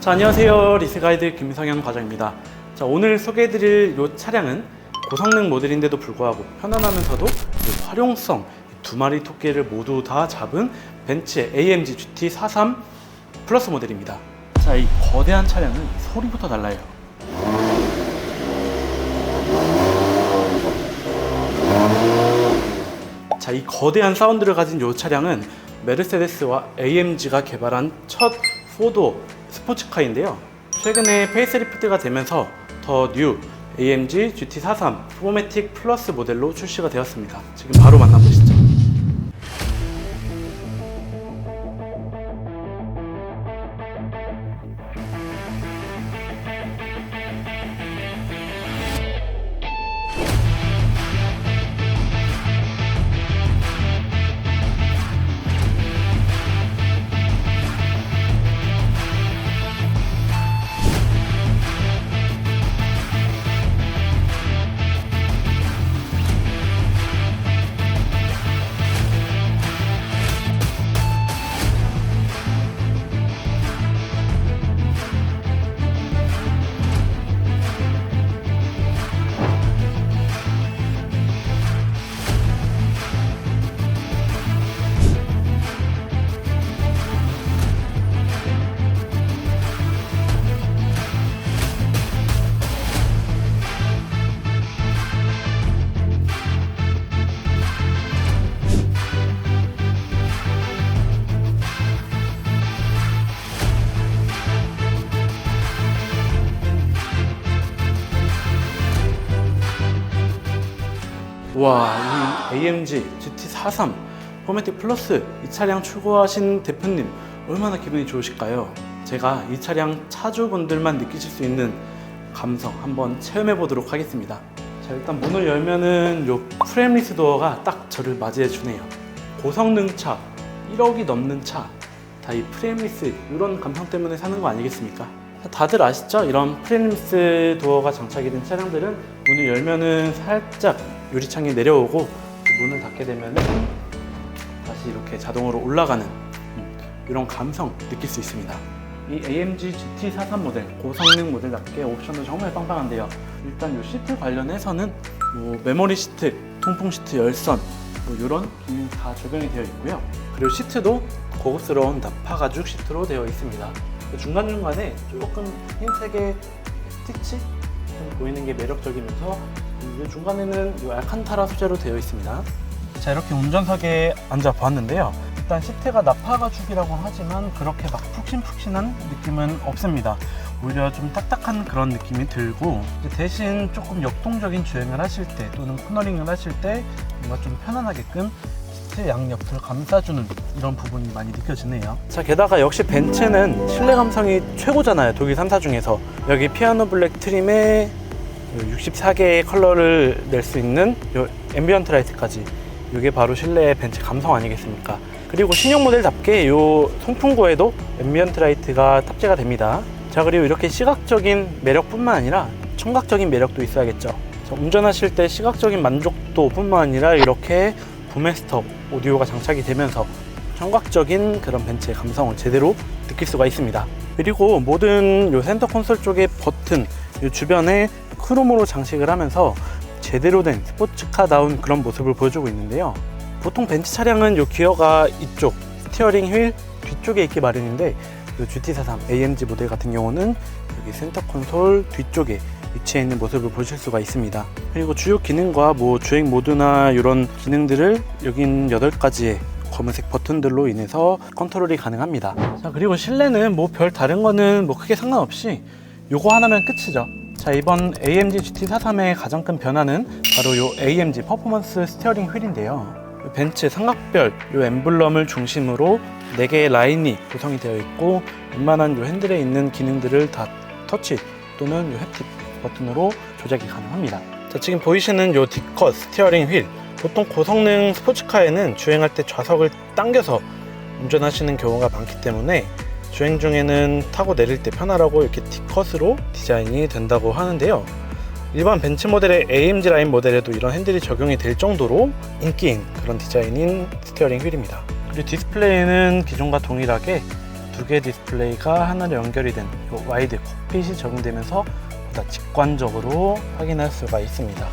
자, 안녕하세요. 리스가이드 김성현 과장입니다. 자, 오늘 소개해드릴 이 차량은 고성능 모델인데도 불구하고 편안하면서도 이 활용성 두 마리 토끼를 모두 다 잡은 벤츠의 AMG GT43 플러스 모델입니다. 자, 이 거대한 차량은 소리부터 달라요. 자, 이 거대한 사운드를 가진 이 차량은 메르세데스와 AMG가 개발한 첫 4도 스포츠카인데요. 최근에 페이스리프트가 되면서 더 뉴 AMG GT43 포매틱 플러스 모델로 출시가 되었습니다. 지금 바로 만나보시죠. 와, 이 AMG GT43 포매틱 플러스 이 차량 출고하신 대표님 얼마나 기분이 좋으실까요? 제가 이 차량 차주분들만 느끼실 수 있는 감성 한번 체험해 보도록 하겠습니다. 자, 일단 문을 열면은 요 프레임리스 도어가 딱 저를 맞이해 주네요. 고성능 차, 1억이 넘는 차, 다 이 프레임리스 이런 감성 때문에 사는 거 아니겠습니까? 다들 아시죠? 이런 프레임리스 도어가 장착이 된 차량들은 문을 열면은 살짝 유리창이 내려오고 문을 닫게 되면은 다시 이렇게 자동으로 올라가는 음, 이런 감성 느낄 수 있습니다. 이 AMG GT43 모델 고성능 모델답게 옵션도 정말 빵빵한데요. 일단 이 시트 관련해서는 뭐 메모리 시트, 통풍 시트 열선 뭐 이런 기능 다 적용이 되어 있고요. 그리고 시트도 고급스러운 나파 가죽 시트로 되어 있습니다. 중간 중간에 조금 흰색의 스티치 좀 보이는 게 매력적이면서 이 중간에는 이 알칸타라 소재로 되어 있습니다. 자 이렇게 운전석에 앉아 보았는데요. 일단 시트가 나파 가죽이라고 하지만 그렇게 막 푹신푹신한 느낌은 없습니다. 오히려 좀 딱딱한 그런 느낌이 들고 이제 대신 조금 역동적인 주행을 하실 때 또는 코너링을 하실 때 뭔가 좀 편안하게끔 시트 양옆을 감싸주는 이런 부분이 많이 느껴지네요. 자 게다가 역시 벤츠는 실내 감성이 최고잖아요. 독일 3사 중에서 여기 피아노 블랙 트림에 64개의 컬러를 낼 수 있는 요 앰비언트 라이트까지 이게 바로 실내 벤츠 감성 아니겠습니까? 그리고 신형 모델답게 요 송풍구에도 앰비언트 라이트가 탑재가 됩니다. 자 그리고 이렇게 시각적인 매력뿐만 아니라 청각적인 매력도 있어야겠죠. 자, 운전하실 때 시각적인 만족도뿐만 아니라 이렇게 부메스터 오디오가 장착이 되면서 청각적인 그런 벤츠의 감성을 제대로 느낄 수가 있습니다. 그리고 모든 요 센터 콘솔 쪽의 버튼 요 주변에 크롬으로 장식을 하면서 제대로 된 스포츠카다운 그런 모습을 보여주고 있는데요. 보통 벤츠 차량은 요 기어가 이쪽 스티어링 휠 뒤쪽에 있기 마련인데 요 GT43 AMG 모델 같은 경우는 여기 센터 콘솔 뒤쪽에 위치해 있는 모습을 보실 수가 있습니다. 그리고 주요 기능과 뭐 주행 모드나 이런 기능들을 여긴 8가지의 검은색 버튼들로 인해서 컨트롤이 가능합니다. 자, 그리고 실내는 뭐 별 다른 거는 뭐 크게 상관없이 요거 하나면 끝이죠. 자, 이번 AMG GT43의 가장 큰 변화는 바로 요 AMG 퍼포먼스 스티어링 휠인데요. 벤츠 삼각별 요 엠블럼을 중심으로 4개의 라인이 구성이 되어 있고 웬만한 요 핸들에 있는 기능들을 다 터치 또는 요 햅틱 버튼으로 조작이 가능합니다. 자, 지금 보이시는 요 D컷 스티어링 휠 보통 고성능 스포츠카에는 주행할 때 좌석을 당겨서 운전하시는 경우가 많기 때문에 주행 중에는 타고 내릴 때 편하라고 이렇게 D컷으로 디자인이 된다고 하는데요. 일반 벤츠 모델의 AMG 라인 모델에도 이런 핸들이 적용이 될 정도로 인기인 그런 디자인인 스티어링 휠입니다. 그리고 디스플레이는 기존과 동일하게 두 개 디스플레이가 하나로 연결이 된요 와이드 콕핏이 적용되면서 보다 직관적으로 확인할 수가 있습니다.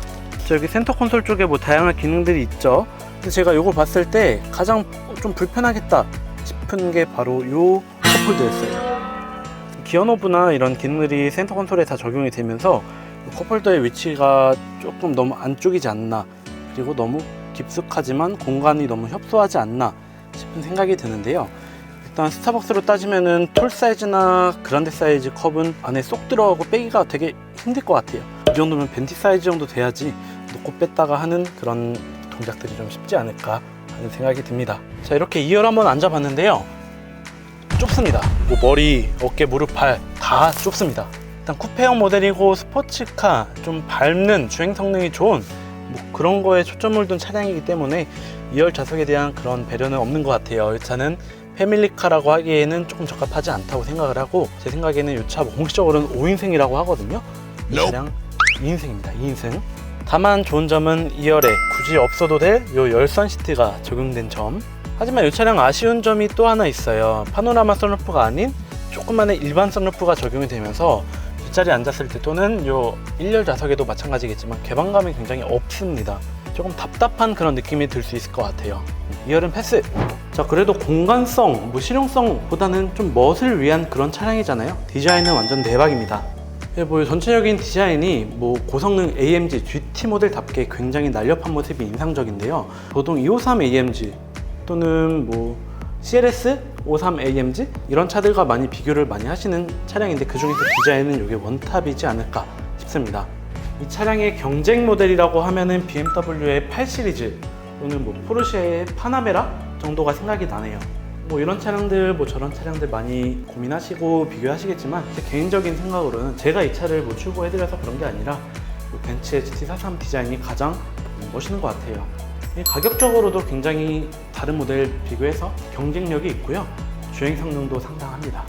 자, 여기 센터 콘솔 쪽에 뭐 다양한 기능들이 있죠. 근데 제가 이걸 봤을 때 가장 좀 불편하겠다 싶은 게 바로 요 컵홀더였어요. 기어노브나 이런 기능들이 센터 콘솔에 다 적용이 되면서 컵홀더의 위치가 조금 너무 안쪽이지 않나 그리고 너무 깊숙하지만 공간이 너무 협소하지 않나 싶은 생각이 드는데요. 일단 스타벅스로 따지면은 톨 사이즈나 그란데 사이즈 컵은 안에 쏙 들어가고 빼기가 되게 힘들 것 같아요. 이 정도면 벤티 사이즈 정도 돼야지 놓고 뺐다가 하는 그런 동작들이 좀 쉽지 않을까 하는 생각이 듭니다. 자 이렇게 2열 한번 앉아봤는데요. 좁습니다. 뭐 머리, 어깨, 무릎, 발 다 좁습니다. 일단 쿠페형 모델이고 스포츠카 좀 밟는 주행 성능이 좋은 뭐 그런 거에 초점을 둔 차량이기 때문에 2열 좌석에 대한 그런 배려는 없는 것 같아요. 이 차는 패밀리카라고 하기에는 조금 적합하지 않다고 생각을 하고 제 생각에는 이 차 공식적으로는 5인승이라고 하거든요. 이 차량 2인승입니다. 2인승. 다만 좋은 점은 2열에 굳이 없어도 될 이 열선 시트가 적용된 점. 하지만 이 차량 아쉬운 점이 또 하나 있어요. 파노라마 선루프가 아닌 조그만의 일반 선루프가 적용이 되면서 뒷자리에 앉았을 때 또는 요 1열 좌석에도 마찬가지겠지만 개방감이 굉장히 없습니다. 조금 답답한 그런 느낌이 들 수 있을 것 같아요. 2열은 패스. 자, 그래도 공간성, 뭐 실용성보다는 좀 멋을 위한 그런 차량이잖아요. 디자인은 완전 대박입니다. 예, 뭐 전체적인 디자인이 뭐 고성능 AMG GT 모델답게 굉장히 날렵한 모습이 인상적인데요. 보통 253 AMG 또는 뭐 CLS 53 AMG 이런 차들과 많이 비교를 많이 하시는 차량인데 그 중에서 디자인은 이게 원탑이지 않을까 싶습니다. 이 차량의 경쟁 모델이라고 하면은 BMW의 8 시리즈 또는 뭐 포르쉐의 파나메라 정도가 생각이 나네요. 뭐 이런 차량들 뭐 저런 차량들 많이 고민하시고 비교하시겠지만 제 개인적인 생각으로는 제가 이 차를 뭐 출고해드려서 그런 게 아니라 이 벤츠의 GT43 디자인이 가장 멋있는 것 같아요. 이 가격적으로도 굉장히 다른 모델 비교해서 경쟁력이 있고요. 주행 성능도 상당합니다.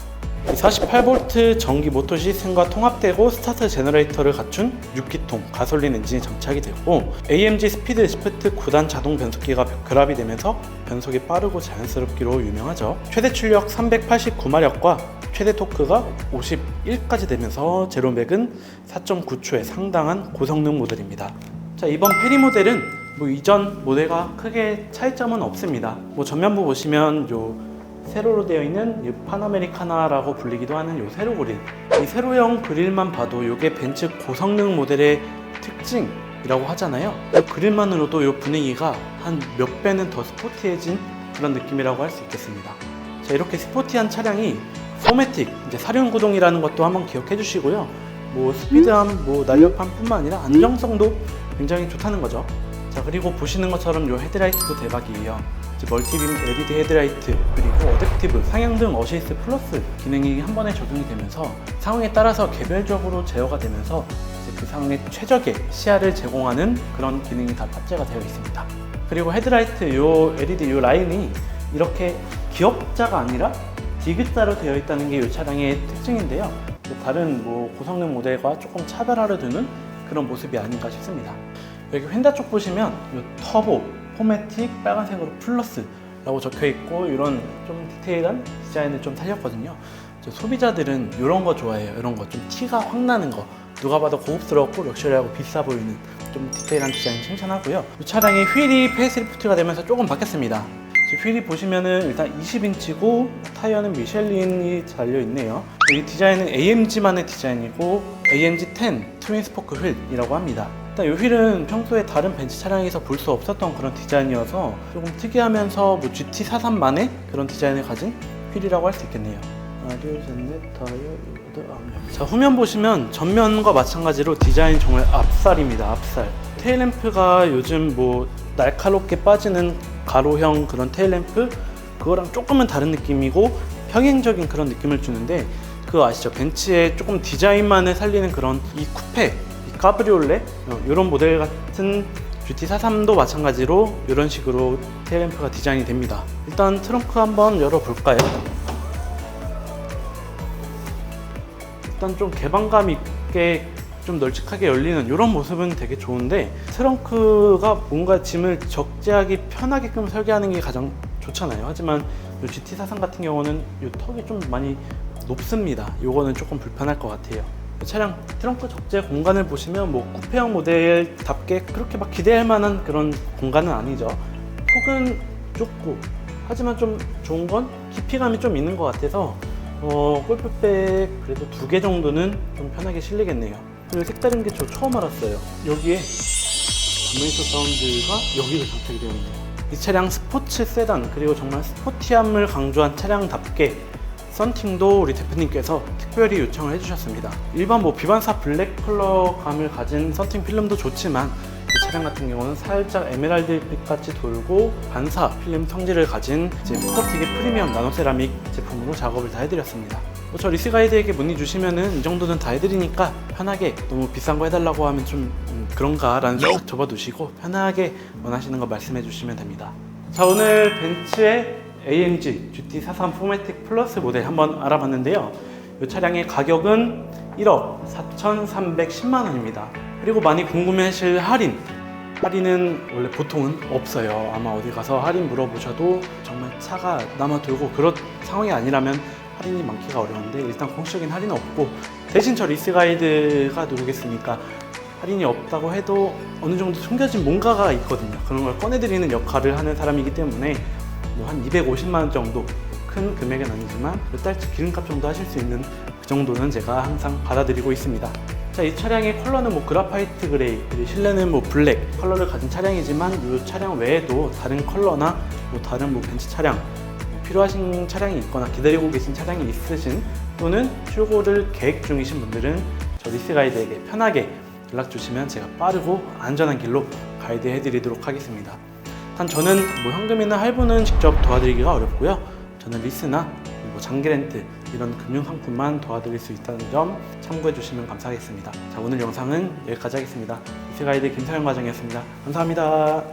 48V 전기 모터 시스템과 통합되고 스타트 제너레이터를 갖춘 6기통 가솔린 엔진이 장착이 되고 AMG 스피드 시프트 9단 자동 변속기가 결합이 되면서 변속이 빠르고 자연스럽기로 유명하죠. 최대 출력 389마력과 최대 토크가 51까지 되면서 제로맥은 4.9초의 상당한 고성능 모델입니다. 자 이번 페리 모델은 뭐 이전 모델과 크게 차이점은 없습니다. 뭐 전면부 보시면 요 세로로 되어 있는 이 파나메리카나라고 불리기도 하는 요 세로 그릴 이 세로형 그릴만 봐도 이게 벤츠 고성능 모델의 특징이라고 하잖아요. 이 그릴만으로도 이 분위기가 한 몇 배는 더 스포티해진 그런 느낌이라고 할 수 있겠습니다. 자 이렇게 스포티한 차량이 포매틱 이제 사륜 구동이라는 것도 한번 기억해 주시고요. 뭐 스피드함 뭐 날렵함 뿐만 아니라 안정성도 굉장히 좋다는 거죠 자 그리고 보시는 것처럼 요 헤드라이트도 대박이에요 멀티빔 LED 헤드라이트 그리고 어댑티브 상향등 어시스트 플러스 기능이 한 번에 적용이 되면서 상황에 따라서 개별적으로 제어가 되면서 그 상황에 최적의 시야를 제공하는 그런 기능이 다 탑재가 되어 있습니다. 그리고 헤드라이트 요 LED 요 라인이 이렇게 기역자가 아니라 디귿자로 되어 있다는 게 이 차량의 특징인데요. 다른 뭐 고성능 모델과 조금 차별화를 두는 그런 모습이 아닌가 싶습니다. 여기 휀다 쪽 보시면 이 터보, 포매틱, 빨간색으로 플러스라고 적혀 있고 이런 좀 디테일한 디자인을 좀 살렸거든요. 저 소비자들은 이런 거 좋아해요. 이런 거 좀 티가 확 나는 거. 누가 봐도 고급스럽고 럭셔리하고 비싸 보이는 좀 디테일한 디자인 칭찬하고요. 이 차량의 휠이 페이스리프트가 되면서 조금 바뀌었습니다. 휠이 보시면은 일단 20인치고 타이어는 미셸린이 달려 있네요. 이 디자인은 AMG만의 디자인이고 AMG 10 트윈 스포크 휠이라고 합니다. 일단 이 휠은 평소에 다른 벤츠 차량에서 볼 수 없었던 그런 디자인이어서 조금 특이하면서 뭐 GT43만의 그런 디자인을 가진 휠이라고 할 수 있겠네요. 넷. 자, 후면 보시면 전면과 마찬가지로 디자인 정말 앞살입니다. 앞살. 테일램프가 요즘 뭐 날카롭게 빠지는 가로형 그런 테일램프 그거랑 조금은 다른 느낌이고 평행적인 그런 느낌을 주는데 그거 아시죠? 벤츠의 조금 디자인만을 살리는 그런 이 쿠페, 이 카브리올레 이런 모델 같은 GT43도 마찬가지로 이런 식으로 테일램프가 디자인이 됩니다. 일단 트렁크 한번 열어볼까요? 일단 좀 개방감 있게 좀 널찍하게 열리는 이런 모습은 되게 좋은데 트렁크가 뭔가 짐을 적재하기 편하게끔 설계하는 게 가장 좋잖아요. 하지만 이 GT43 같은 경우는 이 턱이 좀 많이 높습니다. 요거는 조금 불편할 것 같아요. 이 차량 트렁크 적재 공간을 보시면 뭐 쿠페형 모델답게 그렇게 막 기대할 만한 그런 공간은 아니죠. 폭은 좁고 하지만 좀 좋은 건 깊이감이 좀 있는 것 같아서 어, 골프백 그래도 두 개 정도는 좀 편하게 실리겠네요. 그리고 색다른 게 저 처음 알았어요. 여기에 전면서 사운드가 여기로 장착이 되어 있네요. 이 차량 스포츠 세단 그리고 정말 스포티함을 강조한 차량답게 썬팅도 우리 대표님께서 특별히 요청을 해주셨습니다. 일반 뭐 비반사 블랙 컬러감을 가진 썬팅 필름도 좋지만 이 차량 같은 경우는 살짝 에메랄드빛 같이 돌고 반사 필름 성질을 가진 이제 스포티게 프리미엄 나노 세라믹 제품으로 작업을 다 해드렸습니다. 뭐 저 리스 가이드에게 문의 주시면은 이 정도는 다 해드리니까 편하게 너무 비싼 거 해달라고 하면 좀 음, 그런가라는 생각 접어두시고 편하게 원하시는 거 말씀해 주시면 됩니다. 자 오늘 벤츠의 AMG GT43 포매틱 플러스 모델 한번 알아봤는데요. 이 차량의 가격은 1억 4,310만 원입니다. 그리고 많이 궁금해하실 할인. 할인은 원래 보통은 없어요. 아마 어디 가서 할인 물어보셔도 정말 차가 남아 돌고 그런 상황이 아니라면 할인이 많기가 어려운데 일단 공식적인 할인은 없고 대신 저 리스 가이드가 누르겠으니까 할인이 없다고 해도 어느 정도 숨겨진 뭔가가 있거든요. 그런 걸 꺼내드리는 역할을 하는 사람이기 때문에 뭐 한 250만 원 정도 큰 금액은 아니지만 몇 달치 기름값 정도 하실 수 있는 그 정도는 제가 항상 받아들이고 있습니다. 자, 이 차량의 컬러는 뭐 그라파이트 그레이, 그리고 실내는 뭐 블랙 컬러를 가진 차량이지만 이 차량 외에도 다른 컬러나 뭐 다른 뭐 벤츠 차량 뭐 필요하신 차량이 있거나 기다리고 계신 차량이 있으신 또는 출고를 계획 중이신 분들은 저 리스 가이드에게 편하게 연락 주시면 제가 빠르고 안전한 길로 가이드 해드리도록 하겠습니다. 단 저는 뭐 현금이나 할부는 직접 도와드리기가 어렵고요. 저는 리스나 뭐 장기 렌트 이런 금융 상품만 도와드릴 수 있다는 점 참고해 주시면 감사하겠습니다. 자 오늘 영상은 여기까지 하겠습니다. 리스 가이드 김사영 과장이었습니다. 감사합니다.